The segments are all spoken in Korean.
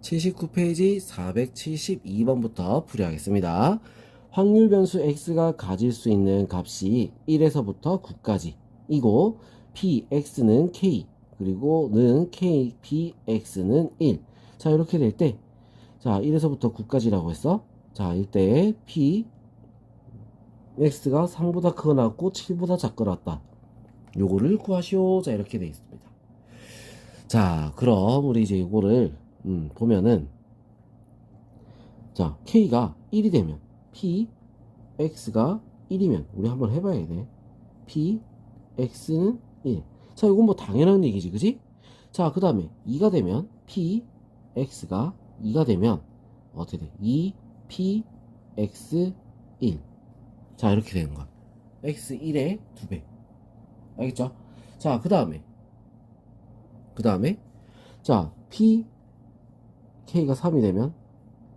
79페이지 472번부터 풀이하겠습니다. 확률 변수 x가 가질 수 있는 값이 1에서부터 9까지 이고 px는 k 그리고 는 k px는 1. 자 이렇게 될 때 자 1에서부터 9까지라고 했어. 자 이때 p x가 3보다 크거나 같고 7보다 작거나 요거를 구하시오. 자 이렇게 돼 있습니다. 자 그럼 우리 이제 이거를 음, 보면은 자 k가 1이 되면 p x가 1이면 우리 한번 해봐야 돼 p x는 1. 자 이건 뭐 당연한 얘기지 그지? 자그 다음에 2가 되면 p x가 2가 되면 어떻게 돼? 2 p x 1. 자 이렇게 되는 거야. x 1의 2배. 알겠죠? 자그 다음에 그 다음에 자 p k가 3이 되면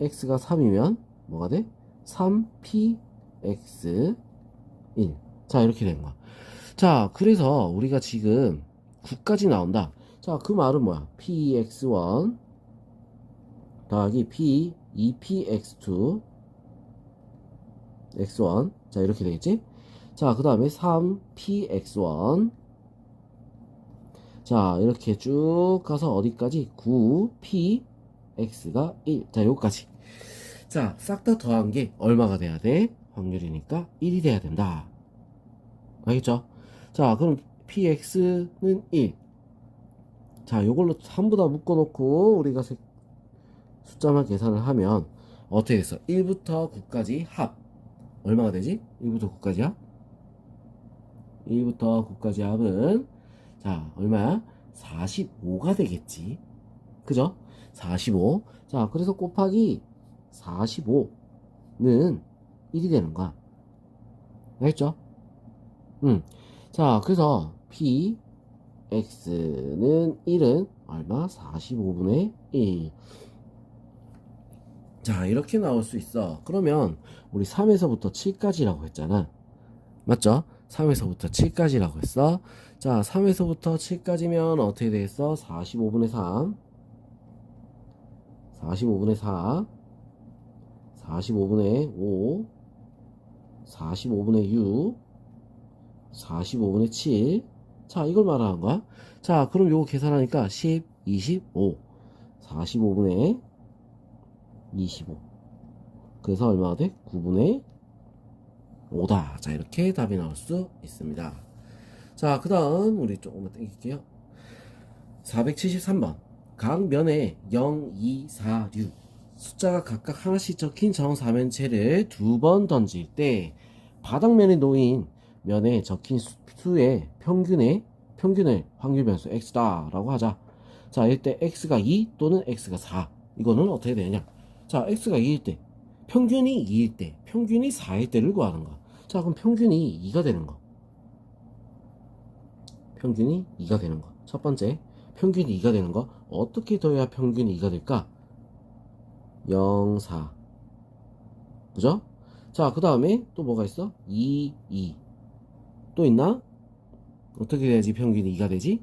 x가 3이면 뭐가 돼? 3p x 1. 자 이렇게 되는 거야. 자 그래서 우리가 지금 9까지 나온다. 자 그 말은 뭐야? px1 더하기 p 2px2 x1 자 이렇게 되겠지? 자 그 다음에 3px1 자 이렇게 쭉 가서 어디까지 9p x가 1. 자, 요까지. 자, 싹 다 더한 게 얼마가 돼야 돼? 확률이니까 1이 돼야 된다. 알겠죠? 자, 그럼 px는 1. 자, 요걸로 전부 다 묶어놓고 우리가 세- 숫자만 계산을 하면 어떻게 됐어? 1부터 9까지 합. 얼마가 되지? 1부터 9까지 합? 1부터 9까지 합은 자, 얼마야? 45가 되겠지. 그죠? 45. 자, 그래서 곱하기 45는 1이 되는 거야. 알겠죠? 음. 자, 그래서 p x는 1은 얼마? 45분의 1. 자, 이렇게 나올 수 있어. 그러면 우리 3에서부터 7까지라고 했잖아. 맞죠? 3에서부터 7까지라고 했어. 자, 3에서부터 7까지면 어떻게 되겠어? 45분의 3. 45분의 4, 45분의 5, 45분의 6, 45분의 7. 자, 이걸 말하는 거야. 자, 그럼 요거 계산하니까 10, 25, 45분의 25. 그래서 얼마가 돼? 9분의 5다. 자, 이렇게 답이 나올 수 있습니다. 자, 그 다음, 우리 조금만 땡길게요. 473번. 각 면에 0, 2, 4, 6 숫자가 각각 하나씩 적힌 정사면체를 두 번 던질 때 바닥면에 놓인 면에 적힌 수- 수의 평균의 평균을 확률 변수 x다 라고 하자. 자 이때 x가 2 또는 x가 4 이거는 어떻게 되냐? 자 x가 2일 때 평균이 2일 때 평균이 4일 때를 구하는 거야 자 그럼 평균이 2가 되는 거. 평균이 2가 되는 거. 첫 번째 평균이 2가 되는 거 어떻게 더해야 평균이 2가 될까? 0, 4 그죠? 자 그 다음에 또 뭐가 있어? 2, 2 또 있나? 어떻게 돼야지 평균이 2가 되지?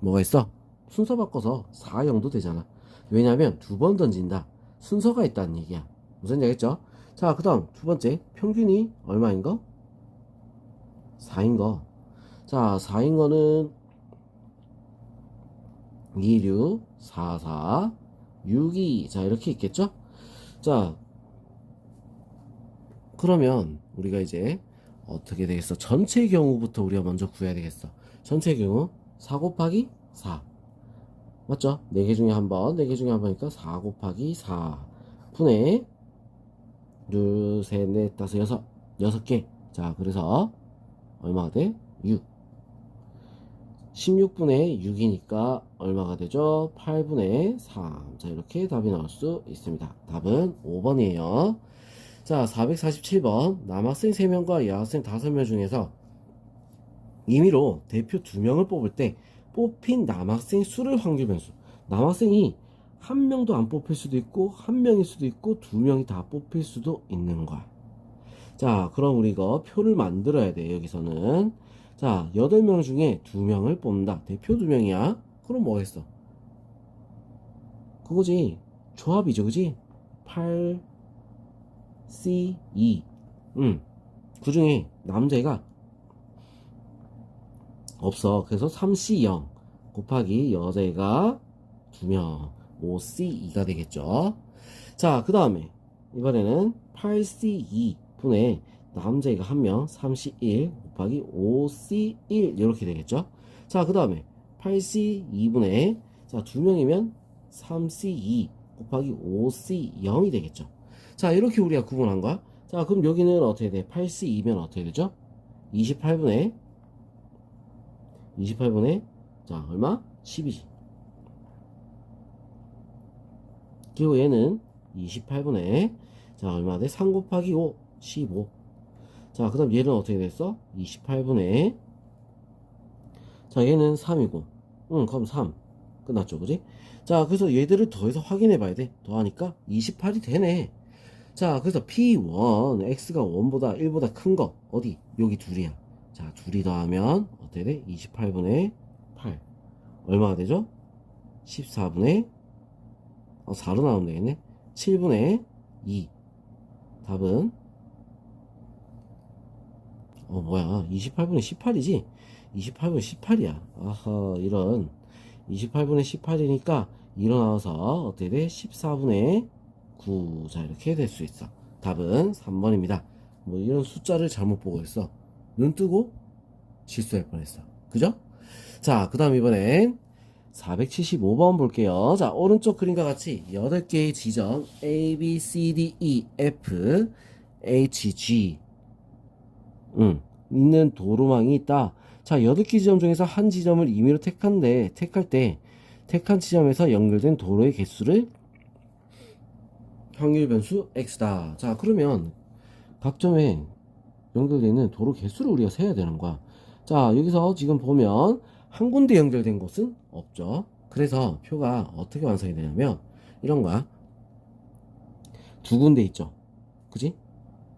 뭐가 있어? 순서 바꿔서 4, 0도 되잖아 왜냐면 두 번 던진다 순서가 있다는 얘기야 무슨 얘기겠죠? 자그 다음 두 번째 평균이 얼마인 거? 4인 거 자, 4인 거는 26, 44, 62. 자, 이렇게 있겠죠? 자, 그러면 우리가 이제 어떻게 되겠어? 전체 경우부터 우리가 먼저 구해야 되겠어. 전체 경우 4 곱하기 4. 맞죠? 4개 중에 한 번, 4개 중에 한 번이니까 4 곱하기 4 분의 둘, 셋, 넷, 다섯, 여섯. 여섯 개. 자, 그래서 얼마가 돼? 6. 16분의 6이니까 얼마가 되죠? 8분의 3. 자, 이렇게 답이 나올 수 있습니다. 답은 5번이에요. 자, 447번. 남학생 3명과 여학생 5명 중에서 임의로 대표 2명을 뽑을 때 뽑힌 남학생 수를 확률 변수. 남학생이 한 명도 안 뽑힐 수도 있고, 한 명일 수도 있고, 두 명이 다 뽑힐 수도 있는 거야. 자, 그럼 우리 이거 표를 만들어야 돼, 여기서는. 자, 8명 중에 2명을 뽑는다. 대표 2명이야. 그럼 뭐 했어? 그거지. 조합이죠, 그지? 8, C, 2. 음. 그 중에 남자애가 없어. 그래서 3C 0 곱하기 여자애가 2명. 5C 2가 되겠죠. 자, 그 다음에 이번에는 8C 2 분의 남자애가 1명 3C 1 곱하기 5C 1 이렇게 되겠죠. 자, 그 다음에 8C 2분의 자, 2명이면 3C 2 곱하기 5C 0이 되겠죠. 자, 이렇게 우리가 구분한 거야. 자, 그럼 여기는 어떻게 돼? 8C 2면 어떻게 되죠? 28분의 28분의 자, 얼마? 10이지. 그리고 얘는 28분의 자, 얼마 돼? 3 곱하기 5, 15. 자, 그 다음 얘는 어떻게 됐어? 28분의 자, 얘는 3이고. 응, 그럼 3. 끝났죠, 그지? 자, 그래서 얘들을 더해서 확인해 봐야 돼. 더하니까 28이 되네. 자, 그래서 P1, X가 1보다 1보다 큰 거, 어디? 여기 둘이야. 자, 둘이 더하면, 어떻게 돼? 28분의 8. 얼마가 되죠? 14분의, 어, 4로 나오면 되겠네. 7분의 2. 답은, 어, 뭐야. 28분의 18이지? 28분의 18이야. 아하, 이런. 28분의 18이니까, 일어나서, 어떻게 돼? 14분의 9. 자, 이렇게 될 수 있어. 답은 3번입니다. 뭐, 이런 숫자를 잘못 보고 있어. 눈 뜨고 실수할 뻔했어. 그죠? 자, 그 다음 이번엔 475번 볼게요. 자, 오른쪽 그림과 같이 8개의 지점 A, B, C, D, E, F, H, G 음, 있는 도로망이 있다. 자, 8개 지점 중에서 한 지점을 임의로 택한데, 택할 때 택한 지점에서 연결된 도로의 개수를 확률 변수 X다. 자, 그러면 각 점에 연결되는 도로 개수를 우리가 세야 되는 거야. 자, 여기서 지금 보면 한 군데 연결된 곳은 없죠. 그래서 표가 어떻게 완성이 되냐면 이런 거야. 두 군데 있죠. 그지?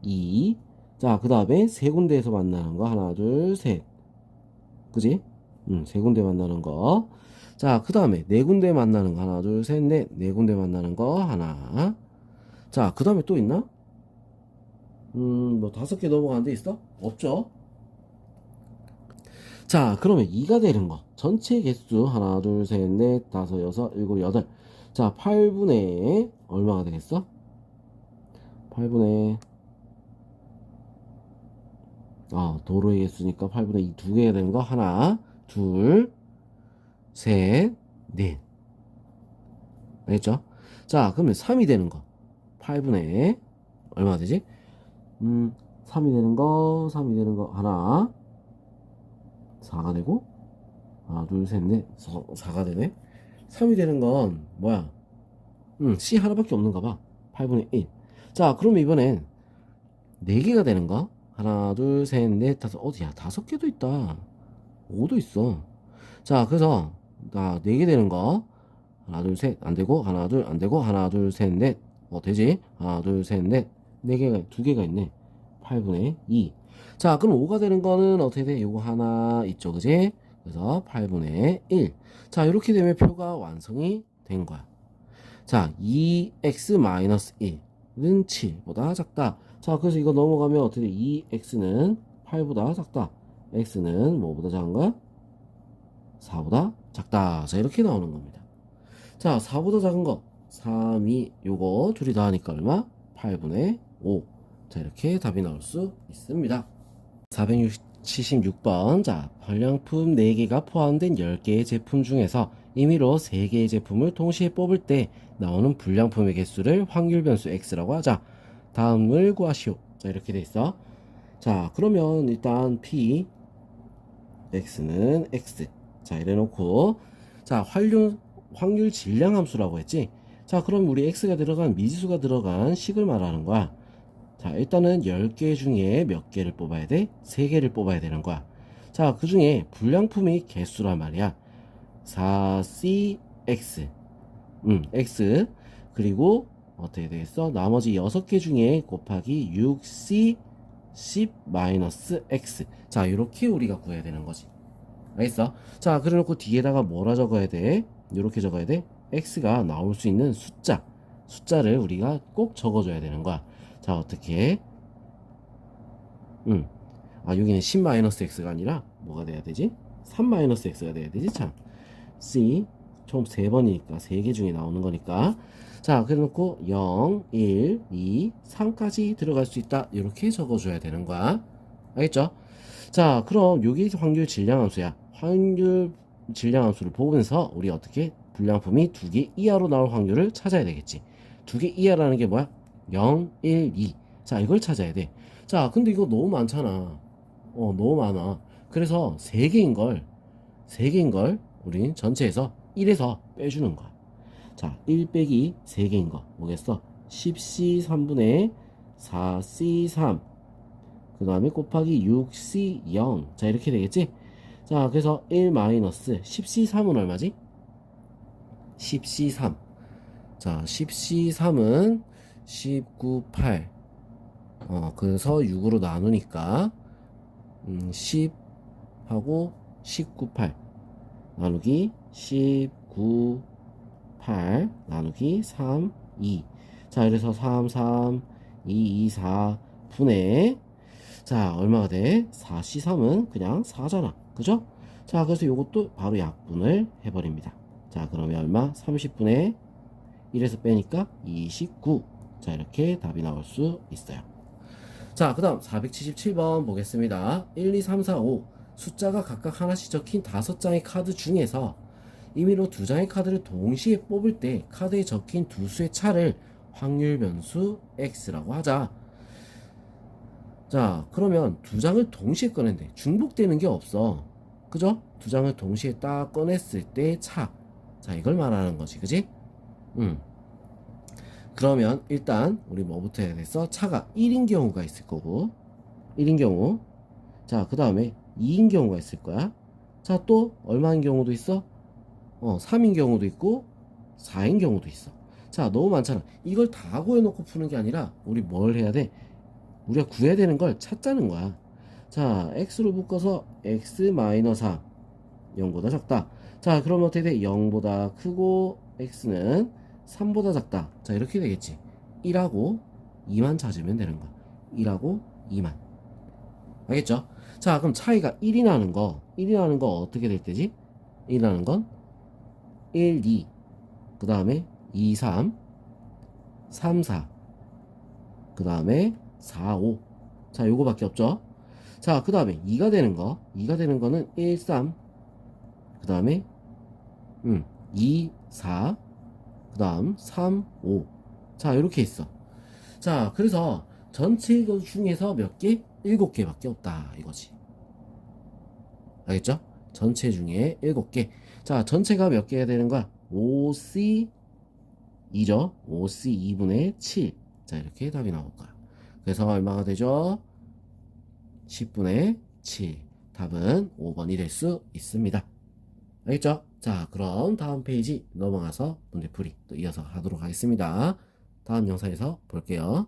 2. 자, 그 다음에 세 군데에서 만나는 거. 하나, 둘, 셋. 그지? 음, 세 군데 만나는 거. 자, 그 다음에 네 군데 만나는 거. 하나, 둘, 셋, 넷. 네 군데 만나는 거. 하나. 자, 그 다음에 또 있나? 음, 뭐 다섯 개 넘어가는 데 있어? 없죠? 자, 그러면 2가 되는 거. 전체 개수 하나, 둘, 셋, 넷, 다섯, 여섯, 일곱, 여덟. 자, 8분의 얼마가 되겠어? 8분의 아, 도로의 개수니까 8분의 2 두 개가 되는 거 하나, 둘, 셋, 넷. 알겠죠? 자, 그러면 3이 되는 거. 8분의 얼마가 되지? 음, 3이 되는 거, 3이 되는 거, 하나, 4가 되고, 하나, 둘, 셋, 넷, 4, 가 되네. 3이 되는 건, 뭐야? 음, C 하나밖에 없는가 봐. 8분의 1. 자, 그러면 이번엔 4개가 되는 거. 하나, 둘, 셋, 넷, 다섯, 어디야? 다섯 개도 있다. 5도 있어. 자, 그래서, 나 4개 되는 거. 하나, 둘, 셋, 안 되고, 하나, 둘, 안 되고, 하나, 둘, 셋, 넷. 어, 되지? 하나, 둘, 셋, 넷. 네 개가, 두 개가 있네. 8분의 2. 자, 그럼 5가 되는 거는 어떻게 돼? 요거 하나 있죠, 그지? 그래서 8분의 1. 자, 이렇게 되면 표가 완성이 된 거야. 자, 2x-1은 7보다 작다. 자, 그래서 이거 넘어가면 어떻게 돼? 2x는 8보다 작다. x는 뭐보다 작은 거야? 4보다 작다. 자, 이렇게 나오는 겁니다. 자, 4보다 작은 거. 3, 2, 요거 둘이 더하니까 얼마? 8분의 5. 자, 이렇게 답이 나올 수 있습니다. 476번. 자, 발량품 4개가 포함된 10개의 제품 중에서 임의로 3개의 제품을 동시에 뽑을 때 나오는 불량품의 개수를 확률 변수 X라고 하자. 다음을 구하시오. 자, 이렇게 돼 있어. 자, 그러면 일단 P, X는 X. 자, 이래 놓고, 자, 확률, 확률 질량 함수라고 했지? 자, 그럼 우리 X가 들어간 미지수가 들어간 식을 말하는 거야. 자, 일단은 10개 중에 몇 개를 뽑아야 돼? 3개를 뽑아야 되는 거야. 자, 그 중에 불량품이 개수란 말이야. 4CX. 음, X. 그리고 어떻게 되겠어? 나머지 6개 중에 곱하기 6C 10-X. 자, 이렇게 우리가 구해야 되는 거지. 알겠어? 자, 그래 놓고 뒤에다가 뭐라 적어야 돼? 이렇게 적어야 돼? x가 나올 수 있는 숫자 숫자를 우리가 꼭 적어줘야 되는 거야 자 어떻게 음. 아 여기는 10-x가 아니라 뭐가 돼야 되지? 3-x가 돼야 되지 참 C 총 3번이니까 3개 중에 나오는 거니까 자 그래 놓고 0, 1, 2, 3까지 들어갈 수 있다 이렇게 적어줘야 되는 거야 알겠죠? 자 그럼 여기 확률 질량함수야 확률 질량함수를 보면서 우리 어떻게 불량품이 두 개 이하로 나올 확률을 찾아야 되겠지 두 개 이하라는 게 뭐야? 0, 1, 2. 자, 이걸 찾아야 돼. 자, 근데 이거 너무 많잖아. 어, 너무 많아. 그래서 세 개인 걸, 세 개인 걸, 우리 전체에서 1에서 빼주는 거야. 자, 1 빼기 세 개인 거. 뭐겠어? 10C 3분의 4C 3. 그 다음에 곱하기 6C 0. 자, 이렇게 되겠지? 자, 그래서 1 마이너스 10C 3은 얼마지? 10C 3. 자, 10C 3은 19, 8. 어, 그래서 6으로 나누니까, 음, 10하고 19, 8. 나누기 19, 8. 나누기 3, 2. 자, 이래서 3, 3, 2, 2, 4 분의, 자, 얼마가 돼? 4C 3은 그냥 4잖아. 그죠? 자, 그래서 이것도 바로 약분을 해버립니다. 자, 그러면 얼마? 30분의 1에서 빼니까 29. 자, 이렇게 답이 나올 수 있어요. 자, 그 다음 477번 보겠습니다. 1, 2, 3, 4, 5. 숫자가 각각 하나씩 적힌 다섯 장의 카드 중에서 임의로 두 장의 카드를 동시에 뽑을 때 카드에 적힌 두 수의 차를 확률 변수 x라고 하자. 자, 그러면 두 장을 동시에 꺼낸대. 중복되는 게 없어. 그죠? 두 장을 동시에 딱 꺼냈을 때 차. 자, 이걸 말하는 거지. 그지? 음. 그러면 일단 우리 뭐부터 해야 됐어? 차가 1인 경우가 있을 거고 1인 경우 자 그 다음에 2인 경우가 있을 거야 자 또 얼마인 경우도 있어? 어 3인 경우도 있고 4인 경우도 있어 자 너무 많잖아 이걸 다 구해놓고 푸는 게 아니라 우리 뭘 해야 돼? 우리가 구해야 되는 걸 찾자는 거야 자 x로 묶어서 x 3 0보다 작다 자 그러면 어떻게 돼? 0보다 크고 x는 3보다 작다. 자, 이렇게 되겠지. 1하고 2만 찾으면 되는 거야. 1하고 2만. 알겠죠? 자, 그럼 차이가 1이 나는 거, 1이 나는 거 어떻게 될 때지? 1이 나는 건 1, 2. 그 다음에 2, 3. 3, 4. 그 다음에 4, 5. 자, 요거밖에 없죠? 자, 그 다음에 2가 되는 거. 2가 되는 거는 1, 3. 그 다음에, 음, 2, 4. 그 다음 3, 5. 자, 이렇게 있어. 자, 그래서 전체 것 중에서 몇 개? 7개밖에 없다. 이거지. 알겠죠? 전체 중에 7개. 자, 전체가 몇 개야 되는 거야? 5C 2죠? 5C 2분의 7. 자, 이렇게 답이 나올 거야. 그래서 얼마가 되죠? 10분의 7. 답은 5번이 될 수 있습니다. 알겠죠? 자, 그럼 다음 페이지 넘어가서 문제풀이 또 이어서 하도록 하겠습니다. 다음 영상에서 볼게요.